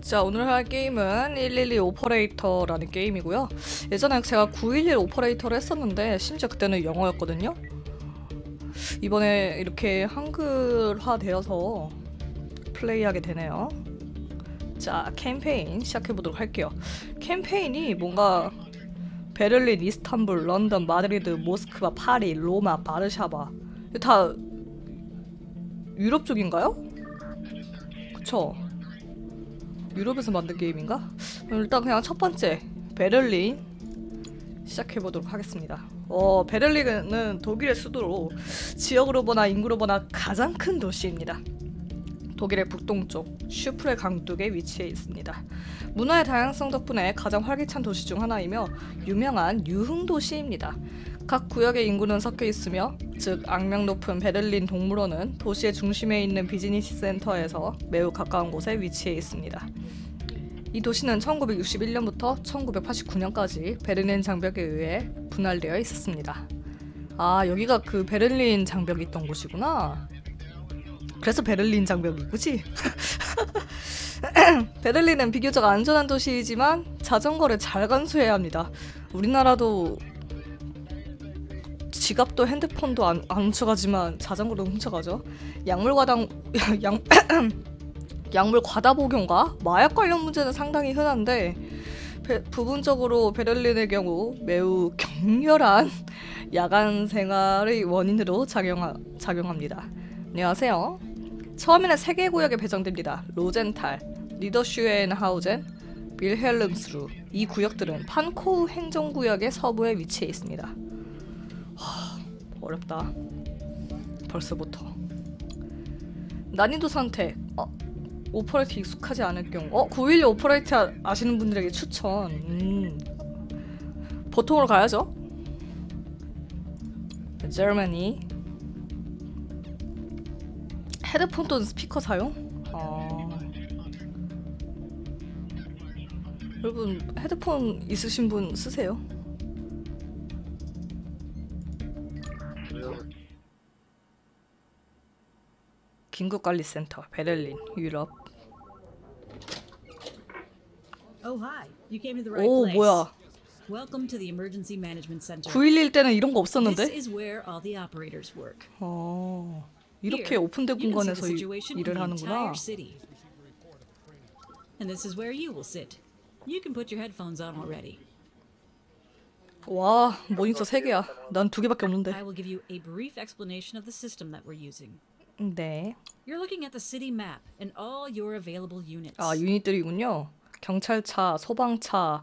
자 오늘 할 게임은 112 오퍼레이터라는 게임이고요. 예전에 제가 911 오퍼레이터를 했었는데 심지어 그때는 영어였거든요. 이번에 이렇게 한글화 되어서 플레이하게 되네요. 자 캠페인 시작해 보도록 할게요. 캠페인이 뭔가 베를린, 이스탄불, 런던, 마드리드, 모스크바, 파리, 로마, 바르샤바 다 유럽 쪽인가요? 그쵸? 유럽에서 만든 게임인가? 일단 그냥 첫 번째 베를린 시작해 보도록 하겠습니다. 어, 베를린은 독일의 수도로 지역으로 보나 인구로 보나 가장 큰 도시입니다. 독일의 북동쪽 슈프레 강둑에 위치해 있습니다. 문화의 다양성 덕분에 가장 활기찬 도시 중 하나이며 유명한 유흥 도시입니다. 각 구역의 인구는 섞여 있으며 즉 악명 높은 베를린 동물원은 도시의 중심에 있는 비즈니스 센터에서 매우 가까운 곳에 위치해 있습니다. 이 도시는 1961년부터 1989년까지 베를린 장벽에 의해 분할되어 있었습니다. 아 여기가 그 베를린 장벽이 있던 곳이구나. 그래서 베를린 장벽이 그지? 베를린은 비교적 안전한 도시이지만 자전거를 잘 간수해야 합니다. 우리나라도 지갑도 핸드폰도 안, 안 훔쳐가지만 자전거도 훔쳐가죠. 약물 과당 양 약물 과다 복용과 마약 관련 문제는 상당히 흔한데 베- 부분적으로 베를린의 경우 매우 격렬한 야간 생활의 원인으로 작용하, 작용합니다. 안녕하세요. 처음에는 세 개 구역에 배정됩니다. 로젠탈, 리더슈엔하우젠, 빌헬름스루 이 구역들은 판코우 행정구역의 서부에 위치해 있습니다. 하, 어렵다. 벌써부터. 난이도 선택. 어, 오퍼레이트 익숙하지 않을 경우. 어, 911 오퍼레이트 아- 아시는 분들에게 추천. 음. 보통으로 가야죠. Germany. 헤드폰 또는 스피커 사용? 아. 여러분 헤드폰 있으신 분 쓰세요. 긴급관리센터 베를린 유럽. Oh 오. 뭐야? Welcome to the Emergency Management Center. 911 때는 이런 거 없었는데? 어 이렇게 오픈된 공간에서 일을 하는구나. 와 모니터 3 개야. 난두 개밖에 없는데. I will give you a brief explanation of the system that we're using. 네. You're looking at the city map and all your available units. 아 유닛들이군요. 경찰차, 소방차,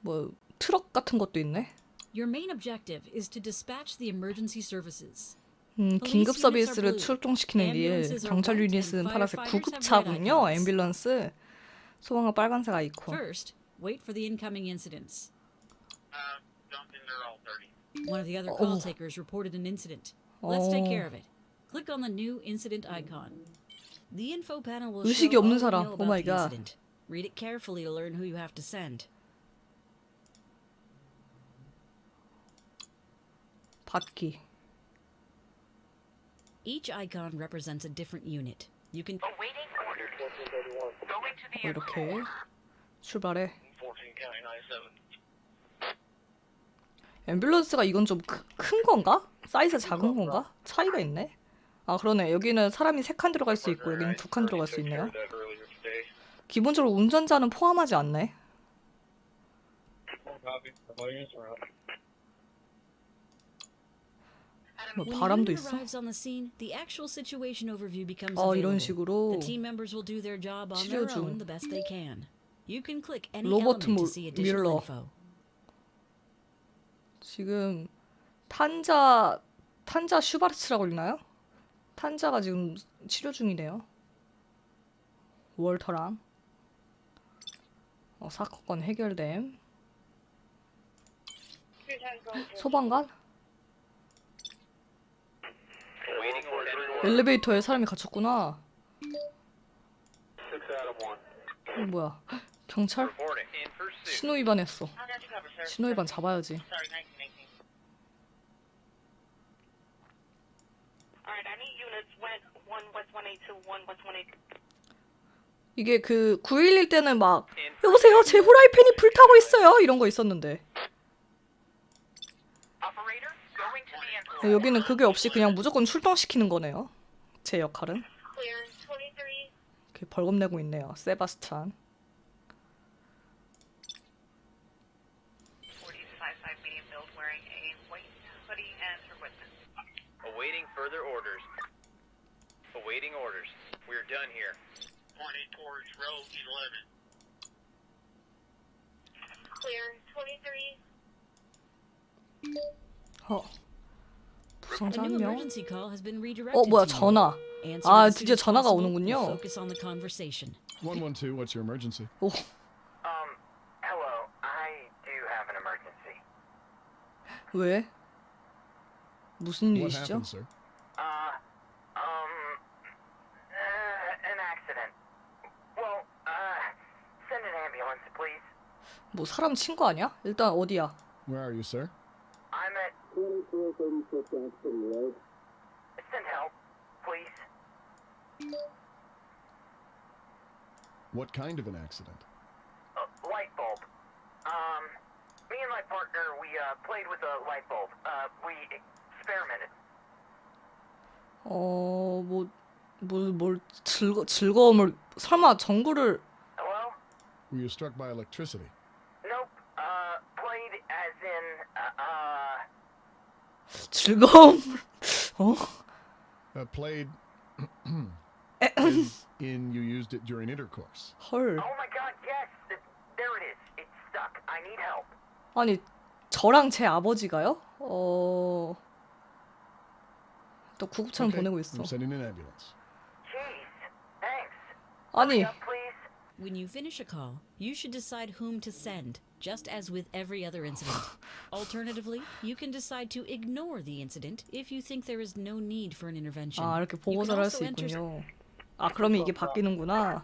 뭐 트럭 같은 것도 있네. Your main objective is to dispatch the emergency services. 음, 긴급 서비스를. 출동시키는 일. 경찰 유닛은 파란색 구급차군요. 앰뷸런스. 소방은 빨간색 아이콘. First, wait for the incoming incidents. Uh, don't think they're all 30. One of the other Oh. call takers reported an incident. Let's take Oh. care of it. Click on the new incident icon. The info panel will 의식이 show 없는 all you 사람. know Oh about my the God. incident. Read it carefully to learn who you have to send. 받기. Each icon represents a different unit. You can Awaiting orders. Going to the 이렇게 출발해. 14 County 97. 앰뷸런스가 이건 좀 큰 건가? 사이즈 작은 건가? 차이가 있네. 아 그러네. 여기는 사람이 세 칸 들어갈 수 있고 여기는 두 칸 들어갈 수 있네요. 기본적으로 운전자는 포함하지 않네. 뭐 바람도 있어. 어. 이런 식으로 치료 중. 로버트 info. 지금 탄자 탄자 슈바르츠라고 읽나요? 탄자가 지금 치료 중이네요. 월터랑 어, 사건 해결됨. 소방관? 엘리베이터에 사람이 갇혔구나. 6 out of 1. 이거 뭐야? 경찰? 신호 위반했어. 신호 위반 잡아야지. Sorry, 1918. All right, I need units went one West 182, one West 182. 이게 그 911 때는 막 여보세요 제 후라이팬이 불타고 있어요 이런 거 있었는데 Operator, going to the end. 여기는 그게 없이 그냥 무조건 출동시키는 거네요. 제 역할은 Clear 23. 이렇게 벌금 내고 있네요. 세바스찬. done here. Pointing towards road 11. Clear 23. 어. A 부상자 new 한 명. emergency call has been redirected 어 뭐야 to you. 전화. Answer 아, as soon 드디어 as 전화가 possible 오는군요. and Focus on the conversation. 112, what's your emergency? 오 Um, hello. I do have an emergency. 왜? 무슨 What 일이시죠? happened, sir? 뭐 사람 친거 아니야? 일단 어디야? Where are you, sir? I'm at. Send help, please. What kind of an accident? Uh, light bulb. Um, me and my partner, we uh, played with a light bulb. Uh, we experimented. 어뭐뭘뭘 즐거 즐거움을 설마 전구를 Hello? Were you struck by electricity? 즐거움 어? Uh, played as in you used it during intercourse. 헐 Oh my God! Yes, th- there it is. It's stuck. I need help. 아니 저랑 제 아버지가요? 어. 또 구급차를 Okay, 보내고 있어. I'm sending an ambulance. Jeez. Thanks. 아니 Up, please. When you finish a call, you should decide whom to send, just as with every other incident. Alternatively, you can decide to ignore the incident if you think there is no need for an intervention. 아 이렇게 You can 보고서를 할 수 also enter- 있군요. 아 그러면 이게 바뀌는구나.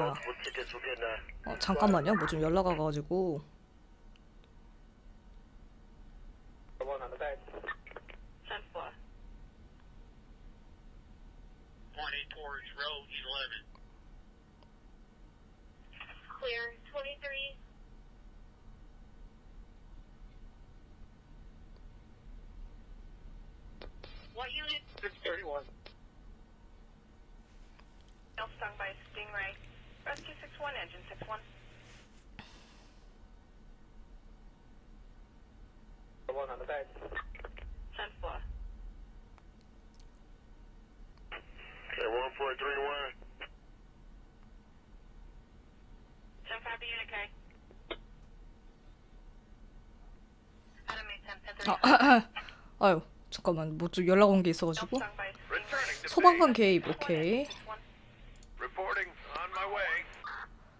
뭐야? 어, 잠깐만요. 뭐 좀 연락 와가지고. The one on the back. 10 4. Pointing towards road 11. Clear 23. What unit? 631. Male stung by a stingray. Rescue 61, engine 61. The one on the back. 10 4. Okay, 1.31. 10 copy unit K. Adam 810, 10 아, 아유 잠깐만 뭐 좀 연락 온 게 있어가지고. 소방관 개입 오케이. 61. Reporting on my way.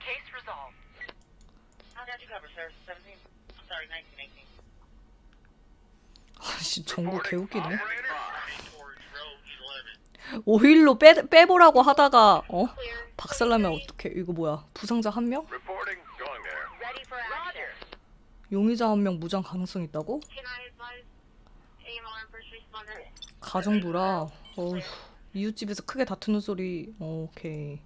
Case resolved. How got you covered, sir? 17. I'm sorry, 19, 18. 아씨 정보 개웃기네. Pointing towards road 11. 5일로 빼 빼보라고 하다가 어. 박살나면 어떡해? 이거 뭐야? 부상자 한 명? 용의자 한 명 무장 가능성 있다고? Can I advise? AMR first responder. 가정부라. 어휴, 이웃집에서 크게 다투는 소리. 어, 오케이.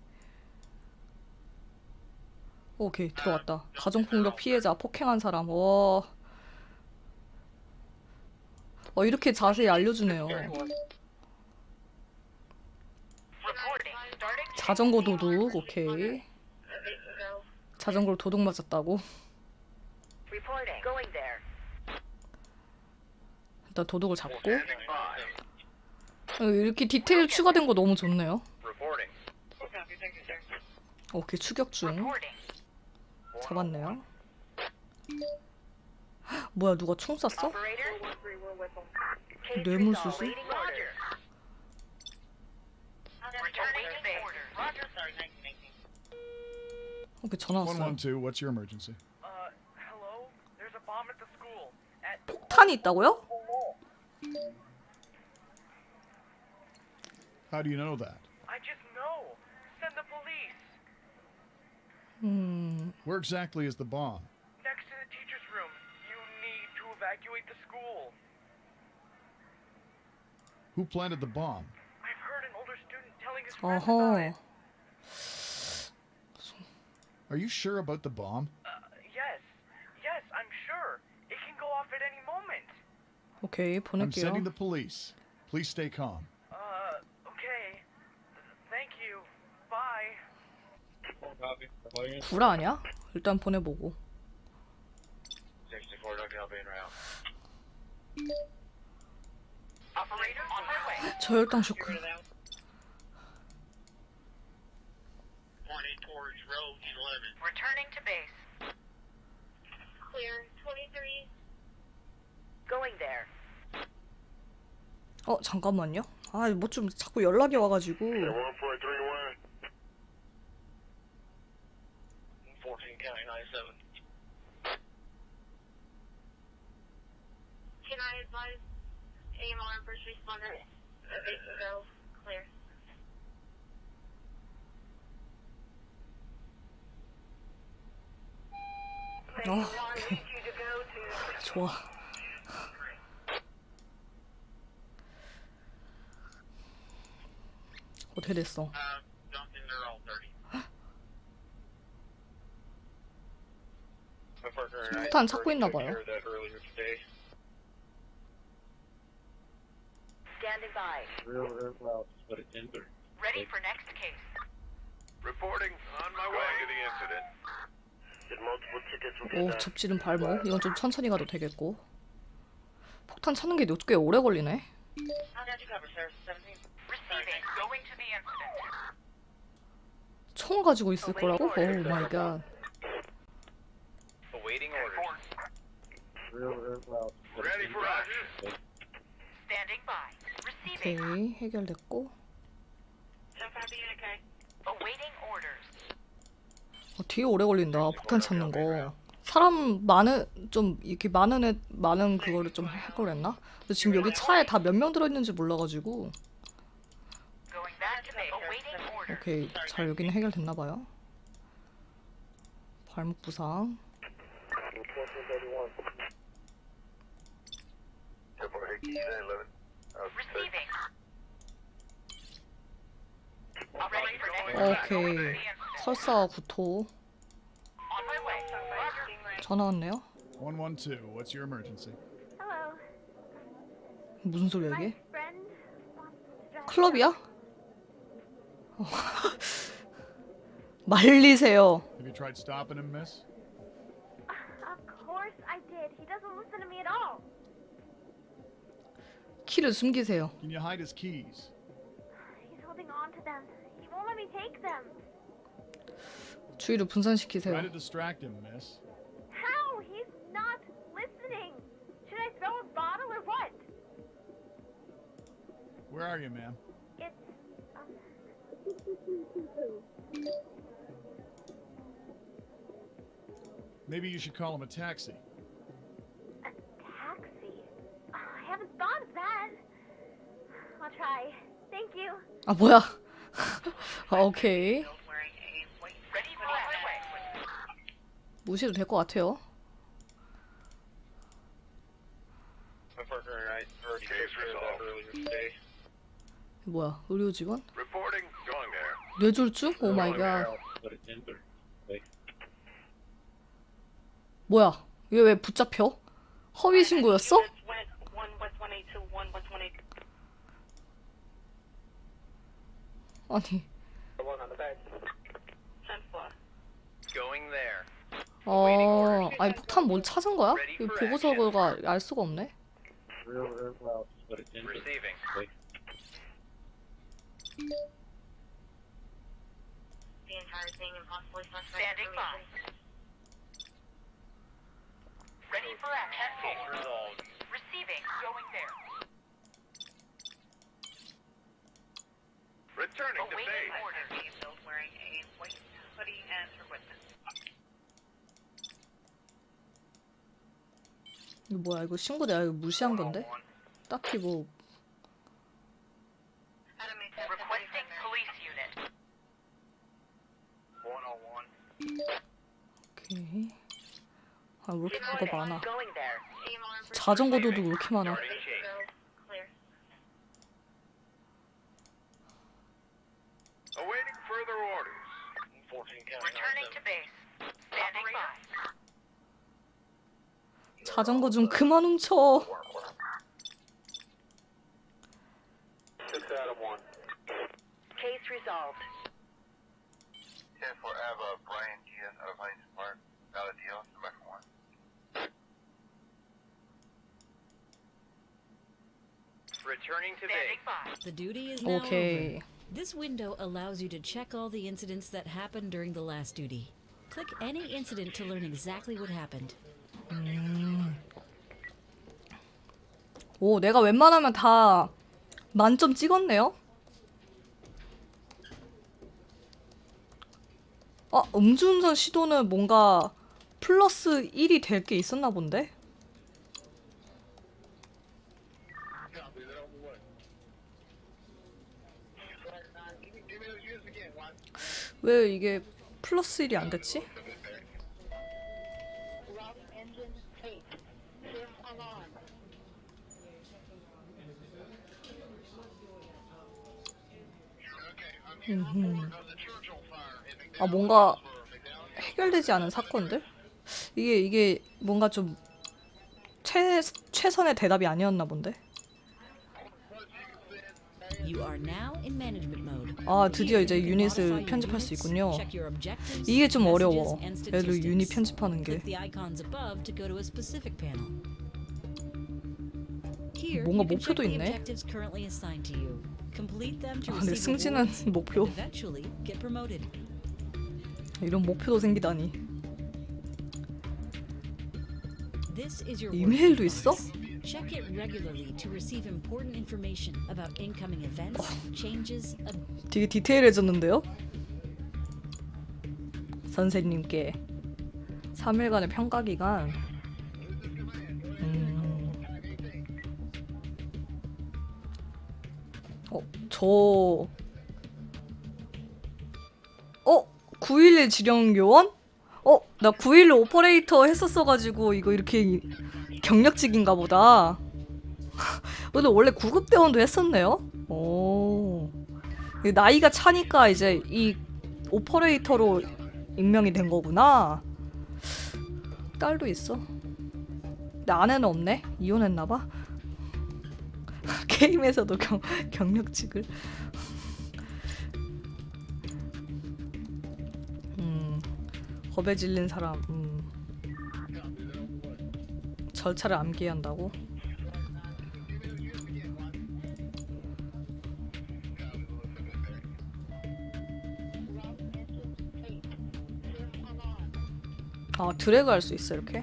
오케이 들어왔다. 가정폭력 피해자 폭행한 사람. 와. 어 이렇게 자세히 알려주네요. 자전거 도둑. 오케이. 자전거로 도둑 맞았다고. 일단 도둑을 잡고. 어, 이렇게 디테일 추가된 거 너무 좋네요. 오케이 추격 중. 잡았네요. 뭐야 누가 총 쐈어? 뇌물수수? resolved. Waiting order. Returning to base. Roger. Sorry, 19, 18. 오케이 전화 왔어. 112, what's your emergency? Uh, hello? There's a bomb at the school. At 폭탄이 있다고요? How do you know that? I just know. Send the police. 음, Where exactly is the bomb? Next to the teacher's room. You need to evacuate the school. Who planted the bomb? I've heard an older student telling his friends about 어허. it. Are you sure about the bomb? Uh, yes. Yes, I'm sure. It can go off at any moment. 오케이, I'm sending 보낼게요. the police. Please stay calm. 구라 아니야? 일단 보내보고. 64 Duck being route. Operator, on my way. 저혈당 쇼크. Pointing towards road 11. Returning to base. Clear. 23. Going there. 어, 잠깐만요. 아, 뭐 좀 자꾸 연락이 와가지고. 1431. 14 County 97. Can I advise Go. Clear. 어, 오케이. 좋아. 어떻게 됐어? Uh, don't think they're all 30. 폭탄 찾고 있나 봐요. Standing by. Ready for next case. Reporting on my way to the incident. Did multiple tickets 오, 접지른 발목. 이건 좀 천천히 가도 되겠고. 폭탄 찾는 게꽤 오래 걸리네. I got you covered, sir. 17. Receiving. Going to the incident. 총을 가지고 있을 거라고? 오 마이 갓. Awaiting orders. Ready for action. Standing by. 오케이, 해결됐고. 10 unit K. Awaiting orders. 어, 되게 오래 걸린다. 폭탄 찾는 거. 사람 많은 좀 이렇게 많은 애 많은 그거를 좀 할 걸랬나? 근데 지금 여기 차에 다 몇 명 들어 있는지 몰라가지고. 오케이, 잘 여기는 해결됐나 봐요. 발목 부상. Receiving. Ready for next case. 오케이. 설사 구토. On my way. Roger. 전화 왔네요. 112. What's your emergency? Hello. 무슨 소리야 My 이게? friend wants to drive. 클럽이야? 어. 말리세요. Have you tried stopping him, miss? Of course I did. He doesn't listen to me at all. 키를 숨기세요. Can you hide his keys? He's holding on to them. He won't let me take them. 주의를 분산시키세요. Try to distract him, miss. How? He's not listening. Should I throw a bottle or what? Where are you, ma'am? It's um. Maybe you should call him a taxi. A taxi. Oh, I haven't thought of that. 아 뭐야? 아, 오케이. 무시도 될 것 같아요. 뭐야? 의료 직원? 뇌졸중? 오 마이 갓. 뭐야? 얘왜 붙잡혀? 허위 신고였어? Went one West 182, one West 182. 아니. 10 floor. Going there. 어, 아니 폭탄 뭘 찾은 거야? 이 보고서가 알 수가 없네. Ready for action. Resolved. Receiving. Going there. Returning to base. wearing a white hoodie and turquoise. 이거 뭐야 이거 신고 내가 이거 무시한 건데? 딱히 뭐 Requesting police unit. 101. 오케이 아왜 이렇게 뭐가 많아 Going there. 자전거도도 왜 이렇게 많아 자전거 좀 그만 훔쳐. Six out of one. Case resolved. Ten for Ava, Brian Diaz out of Huntington Park. Valid deal, number one. Returning to Standing base. by. The duty is now 오케이. over. This window allows you to check all the incidents that happened during the last duty. Click any incident to learn exactly what happened. 오, 내가 웬만하면 다 만점 찍었네요. 아, 음주운전 시도는 뭔가 플러스 1이 될 게 있었나 본데? 왜 이게 플러스 1이 안 됐지? 음흠. 아 뭔가 해결되지 않은 사건들? 이게 이게 뭔가 좀 최, 최선의 대답이 아니었나 본데? 아 드디어 이제 유닛을 편집할 수 있군요. 이게 좀 어려워. 애들 유닛. 편집하는 게. Here, 뭔가 you can check 목표도 the 있네. objectives currently assigned to you. Complete them to 아, 근데 receive 승진은 rewards 목표. and eventually get promoted. 이런 목표도 생기다니. This is your 이메일도 working 있어? Check it regularly to receive important information about incoming events, changes, ob- 되게 디테일해졌는데요? 선생님께 3일간의 평가 기간. 저 어, 911 지령 요원? 어, 나 911 오퍼레이터 했었어 가지고 이거 이렇게 이- 경력직인가 보다. 근데 원래 구급 대원도 했었네요. 오. 이 나이가 차니까 이제 이 오퍼레이터로 임명이 된 거구나. 딸도 있어. 근데 아내는 없네. 이혼했나 봐. 게임에서도 경, 경력직을. 음. 겁에 질린 사람. 음. 절차를 암기한다고? 아 드래그 할 수 있어 이렇게?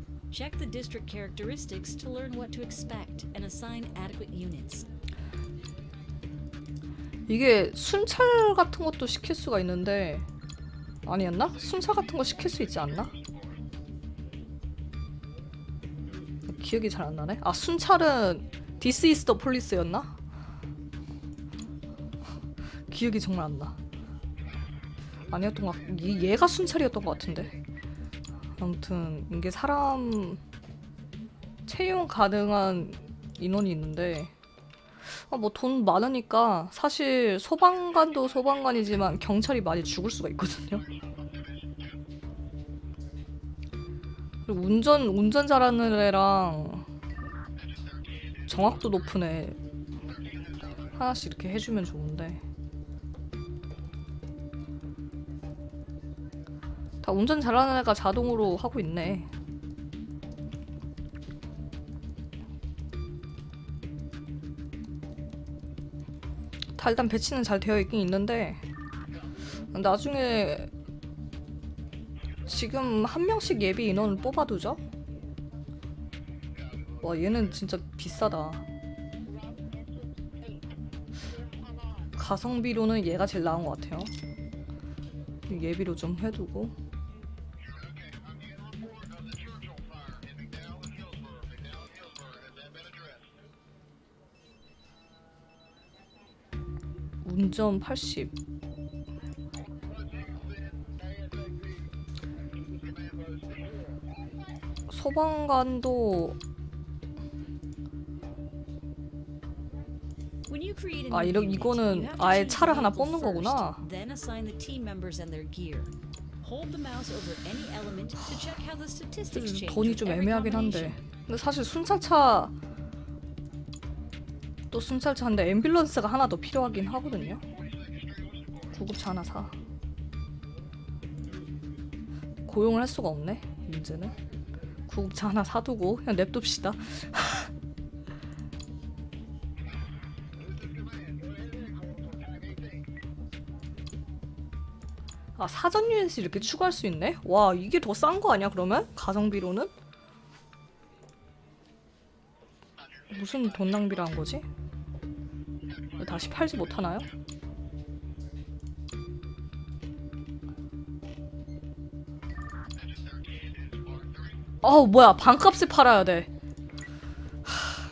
Check the district characteristics to learn what to expect and assign adequate units. 이게 순찰 같은 것도 시킬 수가 있는데 아니었나? 순찰 같은 거 시킬 수 있지 않나? 기억이 잘 안 나네. 아 순찰은 디스 이스 더 폴리스였나? 기억이 정말 안 나. 아니었던 것 같. 이- 얘가 순찰이었던 것 같은데. 아무튼 이게 사람 채용 가능한 인원이 있는데 아, 뭐돈 많으니까 사실 소방관도 소방관이지만 경찰이 많이 죽을 수가 있거든요. 그리고 운전 운전 잘하는 애랑 정확도 높은 애 하나씩 이렇게 해주면 좋은데 다 운전 잘하는 애가 자동으로 하고 있네. 다 일단 배치는 잘 되어 있긴 있는데 나중에 지금 한 명씩 예비 인원을 뽑아두죠? 와 얘는 진짜 비싸다. 가성비로는 얘가 제일 나은 것 같아요. 예비로 좀 해두고. 운전 80. 소방관도 아, 이러- 이거는 아예 차를 하나 뽑는 거구나. 돈이 좀 애매하긴 한데. 근데 사실 순찰차 또 순찰차인데 앰뷸런스가 하나 더 필요하긴 하거든요. 구급차 하나 사. 고용을 할 수가 없네. 문제는 구급차 하나 사두고 그냥 냅둡시다. 아 사전 유엔스 이렇게 추가할 수 있네? 와 이게 더 싼 거 아니야 그러면? 가성비로는? 무슨 돈 낭비를 한 거지? 왜 다시 팔지 못하나요? 어우 뭐야 반값에 팔아야 돼 하,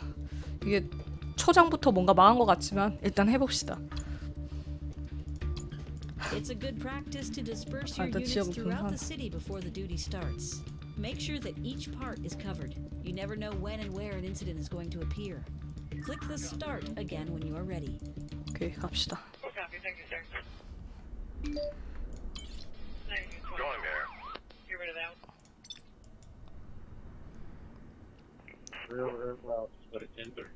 이게 초장부터 뭔가 망한 것 같지만 일단 해봅시다 It's a good practice to disperse 아, your 나 units 지역을 throughout 분산. the city before the duty starts. Make sure that each part is covered. You never know when and where an incident is going to appear. Click the start again when you are ready. Okay, kapsta. Copy, thank you, sir. Going there. Get rid of that. Real, real loud. But it's in there.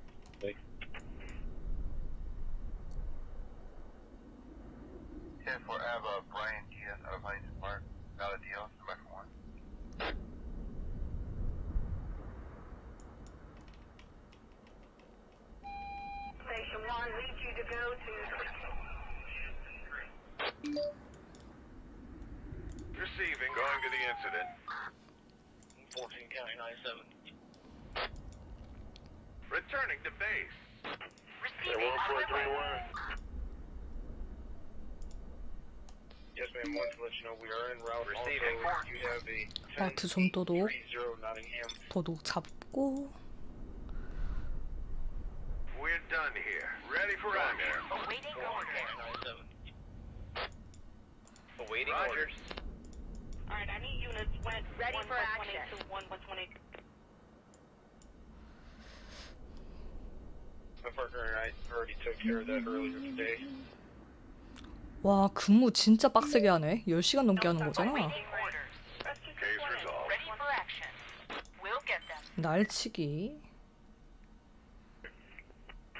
Receiving. Going to the incident. 14 County 97. Returning to base. Receiving. yes, ma'am. Wanted to let you know we are en route. Receiving. Also, you have a 마트 좀 더도 30 Nottingham. 더도 잡고 We're done here. Ready for action. Awaiting orders. Awaiting Roger. orders. All right, I need units went ready one for action. One plus one eight. My partner and I already took care of that earlier today. 와 근무 진짜 빡세게 하네 10시간 넘게 하는 거잖아 날치기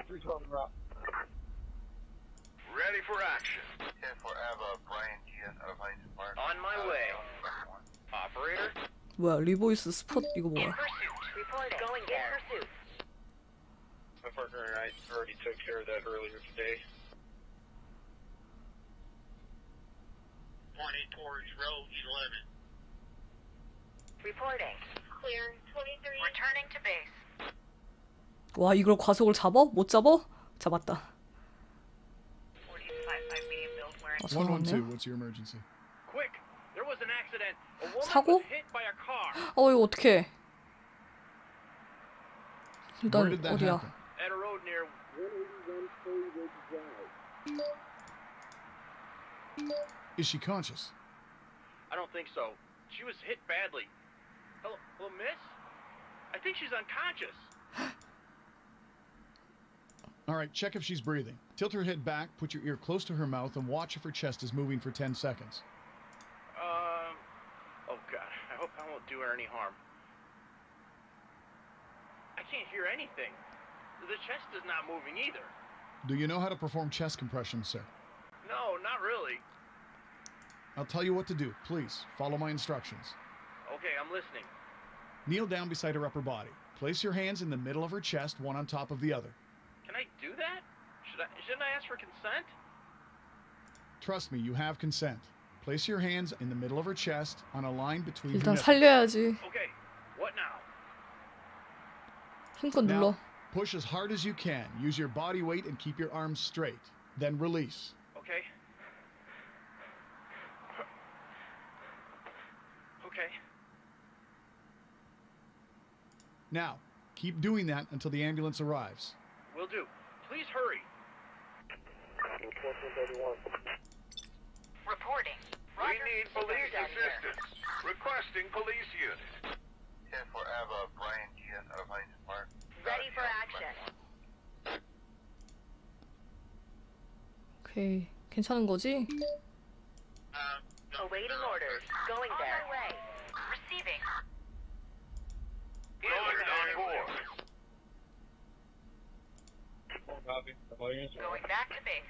312. Ready for action. 10 Brian Gian, Park. On my uh, way. Operator. Well, 리보이스 is 이거 In 뭐야? pursuit. Going in pursuit. My partner and I already took care of that earlier today. 11. Reporting. Clear. 23. Returning to base. 와 이걸 과속을 잡어? 못 잡어? 잡았다 45 being built wearing. 아 잡았네 112, what's your emergency? Quick! There was an accident. A woman 사고? was hit by a car 어 이거 어떡해 Where 일단 did that 어디야 happen? at a road near. Is she conscious? I don't think so. She was hit badly. Hello, hello, miss? I think she's unconscious. All right, check if she's breathing. Tilt her head back, put your ear close to her mouth, and watch if her chest is moving for 10 seconds. Um. Oh God. I hope I won't do her any harm. I can't hear anything. The chest is not moving either. Do you know how to perform chest compressions, sir? No, not really. I'll tell you what to do. Please, follow my instructions. Okay, I'm listening. Kneel down beside her upper body. Place your hands in the middle of her chest, one on top of the other. Can I do that? Should I? Shouldn't I ask for consent? Trust me, you have consent. Place your hands in the middle of her chest on a line between her 일단 nipples. 살려야지. Okay, what now? 힘껏 눌러. Now, push as hard as you can. Use your body weight and keep your arms straight. Then release. Okay. Okay. Now, keep doing that until the ambulance arrives. Will do. Please hurry. Reporting. We need police assistance. Requesting police unit. 10 for Ava, Brian Gian of Heinz Park. Ready for action. 오케이. 괜찮은 거지? Awaiting orders. Going there. copy. Going back to base.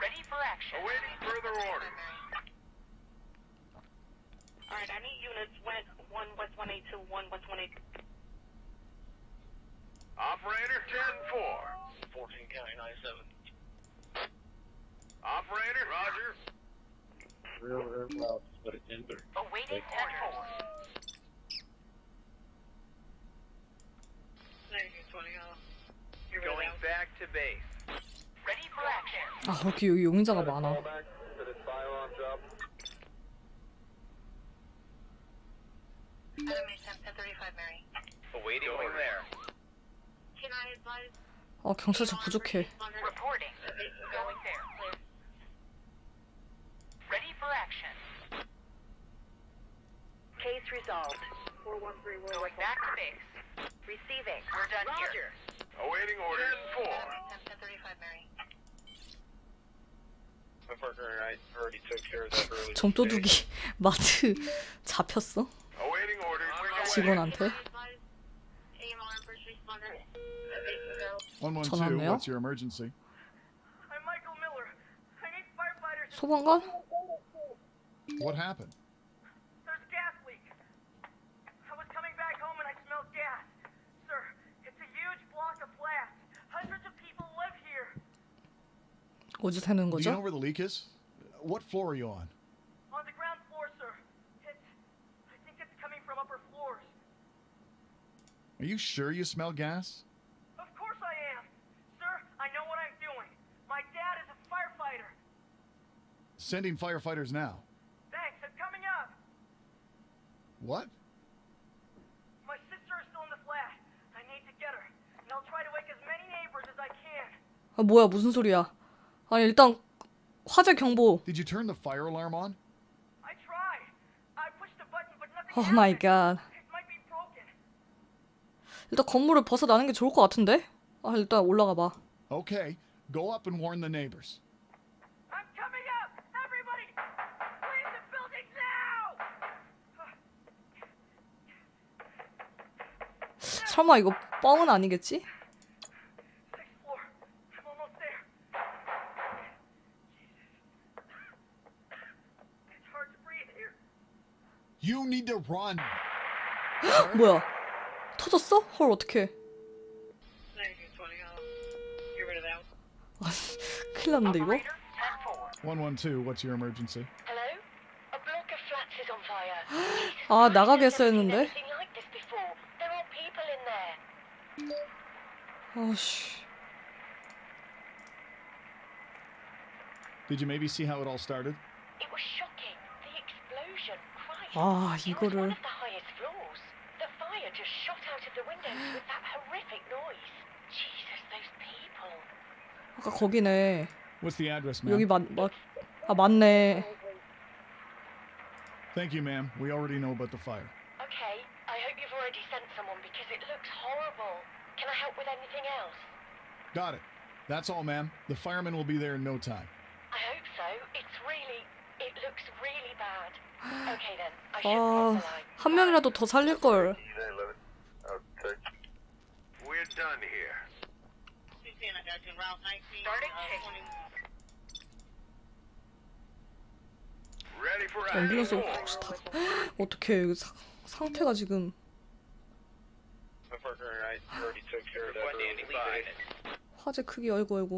Ready for action. Awaiting further orders. Alright, I need units west 1 west 182, 1 west Operator 10 4. 14 County 97. Operator, roger. Real, real loud, but it's in there. Awaiting 10 4. 아, 그렇게 여기 용의자가 많아. 아, 경찰차 부족해. 점도둑이 마트 잡혔어? 4. Awaiting orders. 직원한테? 112, 전화네요? what's your emergency? I'm Michael Miller. I need firefighters. 소방관? What happened? There's gas leak. I was coming back home and I smelled gas. Sir, it's a huge block of flats. Hundreds of people live here. 어디 사는 Do you know 거죠? where the leak is? What floor are you on? On the ground floor, sir. It's. I think it's coming from upper floors. Are you sure you smell gas? Of course I am. Sir, I know what I'm doing. My dad is a firefighter. Sending firefighters now. Thanks, I'm coming up. What? My sister is still in the flat. I need to get her. And I'll try to wake as many neighbors as I can. 아 뭐야 무슨 소리야? 아니 일단 화재 경보. Did you turn the fire alarm on? I tried. I pushed the button, but nothing 오 마이 happened. 갓. It might be broken. 일단 건물을 벗어나는 게 좋을 것 같은데? 아 일단 올라가 봐. Okay, go up and warn the neighbors. I'm coming up! Everybody! Leave the building now! 설마 이거 뻥은 아니겠지? You need to run. 뭐야? 터졌어? 헐 어떡해? 아, 큰일 났는데 이거? Operator, 10 4. 112, what's your emergency? Hello? A block of flats is on fire. 아 나가게 했어야 했는데. anything like this before. There are people in there. 아씨. Did you maybe see how it all started? It was shocking. The explosion. Christ. 아 It was one 이거를 of the highest floors. The fire just shot out of the windows with that horrific noise. Jesus, those people. 아까 거기네. What's the address, ma'am? 여기 맞 맞. 아 맞네. Thank you, ma'am. We already know about the fire. Okay, I hope you've already sent someone because it looks horrible. Can I help with anything else? Got it. That's all, ma'am. The firemen will be there in no time. I hope so. It's really. It looks really bad. Okay then, I should cross the line. 아한 명이라도 더 살릴 걸. 11. I'll take. We're done here. Starting chase. Ready for 앰뷸런스 action. 혹시 다 어떻게 상태가 지금 My partner and I already took care of that What earlier Danny today. Five. 화재 크기 아이고 아이고.